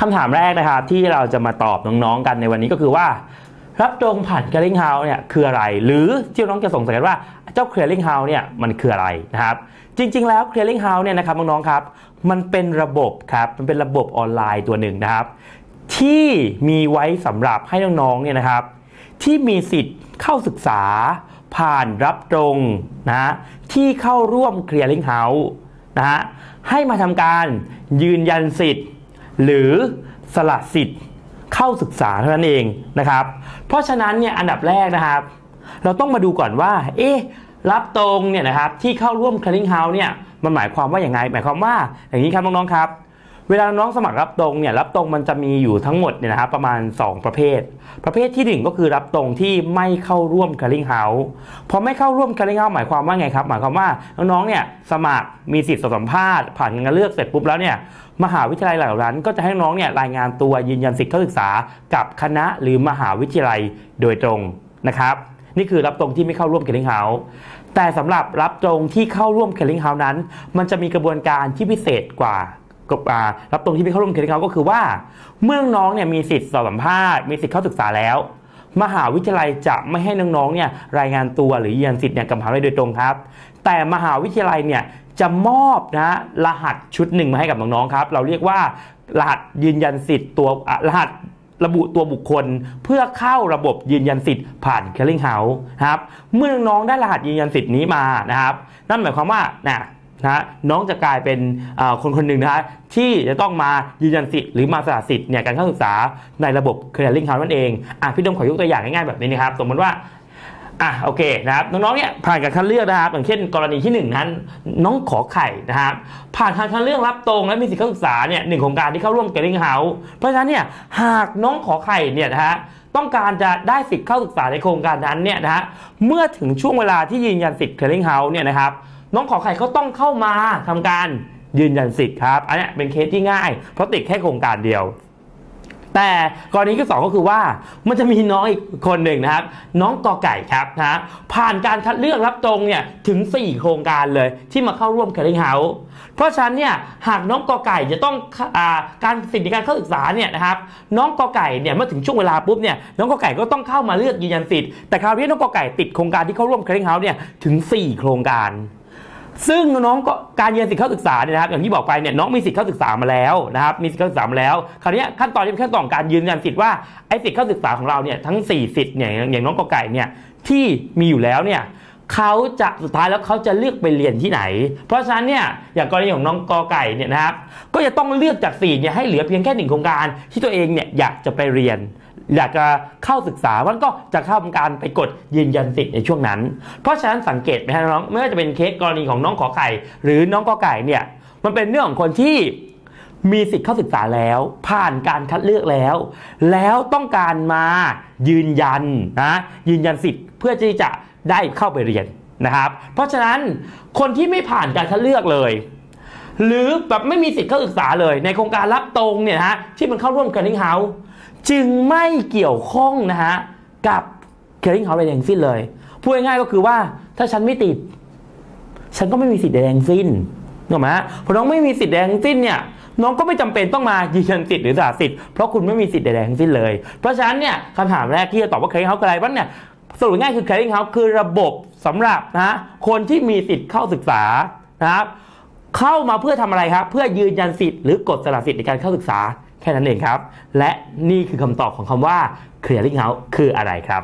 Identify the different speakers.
Speaker 1: คำถามแรกนะครับที่เราจะมาตอบน้องๆกันในวันนี้ก็คือว่า รับตรงผ่าน clearing house เนี่ยคืออะไร หรือที่น้องจะสงสัยว่าเจ้า clearing house เนี่ยมันคืออะไรนะครับจริง ๆ แล้ว clearing house เนี่ยนะครับน้องๆครับ มันเป็นระบบครับมันเป็นระบบออนไลน์ตัวหนึ่งนะครับ ที่มีไว้สำหรับให้น้องๆเนี่ยนะครับ ที่มีสิทธิ์เข้าศึกษาผ่านรับตรงนะที่เข้าร่วม clearing house นะฮะให้มาทำการยืนยันสิทธิ์ หรือสละสิทธิ์เข้าศึกษาเท่านั้นเองนะครับ เพราะฉะนั้นเนี่ยอันดับแรกนะครับ เราต้องมาดูก่อนว่า เอ๊ะรับตรงเนี่ยนะครับที่เข้าร่วมคลิงเฮาส์เนี่ยมันหมายความว่าอย่างไง หมายความว่าอย่างนี้ครับน้องๆครับ เวลาน้องสมัครรับตรงเนี่ยรับตรงมันจะมีอยู่ทั้งหมดเนี่ยนะครับประมาณ 2 ประเภท ประเภทที่ 1 ก็คือรับตรงที่ไม่เข้าร่วม clearing house พอไม่เข้าร่วม clearing house หมายความว่าไงครับ หมายความว่าน้องๆเนี่ยสมัครมีสิทธิ์สัมภาษณ์ผ่านการเลือกเสร็จปุ๊บแล้วเนี่ยมหาวิทยาลัยเหล่านั้น ก็จะให้น้องเนี่ยรายงานตัวยืนยันสิทธิ์เข้าศึกษากับคณะหรือมหาวิทยาลัยโดยตรงนะครับนี่คือรับตรงที่ไม่เข้าร่วม clearing house แต่สำหรับรับตรงที่เข้าร่วม clearing house นั้น มันจะมีกระบวนการที่พิเศษกว่า กับรับตรงที่ไม่เข้าร่วม clearing house ก็คือว่า เมื่อน้องเนี่ยมีสิทธิ์สอบสัมภาษณ์มีสิทธิ์เข้าศึกษาแล้ว มหาวิทยาลัยจะไม่ให้น้องๆเนี่ยรายงานตัวหรือยืนยันสิทธิ์เนี่ยกับมหาวิทยาลัยโดยตรงครับ แต่มหาวิทยาลัยเนี่ยจะมอบนะรหัสชุดหนึ่งมาให้กับน้องๆครับ เราเรียกว่ารหัสยืนยันสิทธิ์ตัวรหัสระบุตัวบุคคลเพื่อเข้าระบบยืนยันสิทธิ์ผ่าน clearing house ครับ เมื่อน้องๆได้รหัสยืนยันสิทธิ์นี้มานะครับ นั่นหมายความว่านะ นะน้องจะกลายเป็นคนคนหนึ่งนะฮะที่จะต้องมายืนยันสิทธิ์หรือมาสละสิทธิ์เนี่ยการเข้าศึกษาในระบบ clearing house นั่นเองอะพี่ดมขอยกตัวอย่างง่ายๆแบบนี้นะครับสมมติว่าอะโอเคนะครับน้องๆเนี่ยผ่านการคัดเลือกนะครับอย่างเช่น กรณีที่หนึ่งนั้น น้องขอไข่นะครับผ่านการคัดเลือกรับตรงและมีสิทธิการศึกษาเนี่ยหนึ่งโครงการที่เข้าร่วม Getting House เพราะฉะนั้นเนี่ยหากน้องขอไข่เนี่ยนะฮะต้องการจะได้สิทธิ์เข้าศึกษาในโครงการนั้นเนี่ยนะฮะเมื่อถึงช่วงเวลาที่ยืนยันสิทธิ์ Clearing House เนี่ยนะครับ น้องขอไข่เขาต้องเข้ามาทำการยืนยันสิทธิ์ครับ อันนี้เป็นเคสที่ง่าย เพราะติดแค่โครงการเดียว แต่กรณีที่สองก็คือว่ามันจะมีน้องอีกคนหนึ่งนะครับ น้องกอไก่ครับนะผ่านการคัดเลือกรับตรงเนี่ยถึง 4 โครงการเลยที่มาเข้าร่วม Caring House เพราะฉะนั้นเนี่ยหากน้องกอไก่จะต้องอการสิทธิการเข้าศึกษาเนี่ยนะครับน้องกอไก่เนี่ยเมื่อถึงช่วงเวลาปุ๊บเนี่ยน้องกอไก่ก็ต้องเข้ามาเลือกยืนยันสิทธิ์แต่คราวนี้น้องกอไก่ติดโครงการที่เข้าร่วม Caring House เนี่ยถึง 4 โครงการ ซึ่งน้องก็การเรียนสิทธิเข้าศึกษาเนี่ยนะครับอย่างที่บอกไปเนี่ยน้องมีสิทธิเข้าศึกษามาแล้วนะครับมีสิทธิเข้าศึกษามาแล้ว คราวนี้ขั้นตอนนี้เป็นขั้นตอนการยืนยันสิทธิ์ว่าไอ้สิทธิเข้าศึกษาของเราเนี่ยทั้ง 4 สิทธิ์เนี่ยอย่างน้องกอไก่เนี่ยที่มีอยู่แล้วเนี่ย เขาจะสุดท้ายแล้วเขาจะเลือกไปเรียนที่ไหน เพราะฉะนั้นเนี่ยอย่างกรณีของน้องกอไก่เนี่ยนะครับ ก็จะต้องเลือกจาก4เนี่ยให้เหลือเพียงแค่หนึ่งโครงการ ที่ตัวเองเนี่ยอยากจะไปเรียน อยากจะเข้าศึกษามันก็จะเข้าทำการไปกดยืนยันสิทธิ์ในช่วงนั้น เพราะฉะนั้นสังเกตไหมฮะน้องไม่ว่าจะเป็นเคสกรณีของน้องขอไข่ หรือน้องกอไก่เนี่ยมันเป็นเรื่องของคนที่มีสิทธิ์เข้าศึกษาแล้ว ผ่านการคัดเลือกแล้ว แล้วต้องการมายืนยันนะยืนยันสิทธิ์เพื่อที่จะ ได้เข้าไปเรียนนะครับ เพราะฉะนั้นคนที่ไม่ผ่านการคัดเลือกเลย หรือแบบไม่มีสิทธิ์เข้าศึกษาเลย ในโครงการรับตรงเนี่ยนะฮะที่มันเข้าร่วม Caring House จึงไม่เกี่ยวข้องนะฮะกับ Caring House ใดทั้งสิ้นเลยพูดง่ายๆก็คือว่าถ้าฉันไม่ติด ฉันก็ไม่มีสิทธิ์ใดทั้งสิ้นถูกไหมพอน้องไม่มีสิทธิ์ใดงสิ้นเนี่ยน้องก็ไม่จำเป็นต้องมายืนยันสิทธิ์หรือสละสิทธิ์เพราะคุณไม่มีสิทธิ์ใดๆทั้งสิ้นเลย เพราะฉะนั้นเนี่ยคำถามแรกที่จะตอบว่า Caring House คืออะไรบ้างเนี่ย สรุปง่ายคือ Caring House คือระบบสำหรับนะฮะคนที่มีสิทธิ์เข้าศึกษานะครับเข้ามาเพื่อทำอะไรครับ เพื่อยืนยันสิทธิ์หรือกดสละสิทธิ์ในการเข้าศึกษาแค่นั้นเองครับ และนี่คือคำตอบของคำว่า clearing house คืออะไรครับ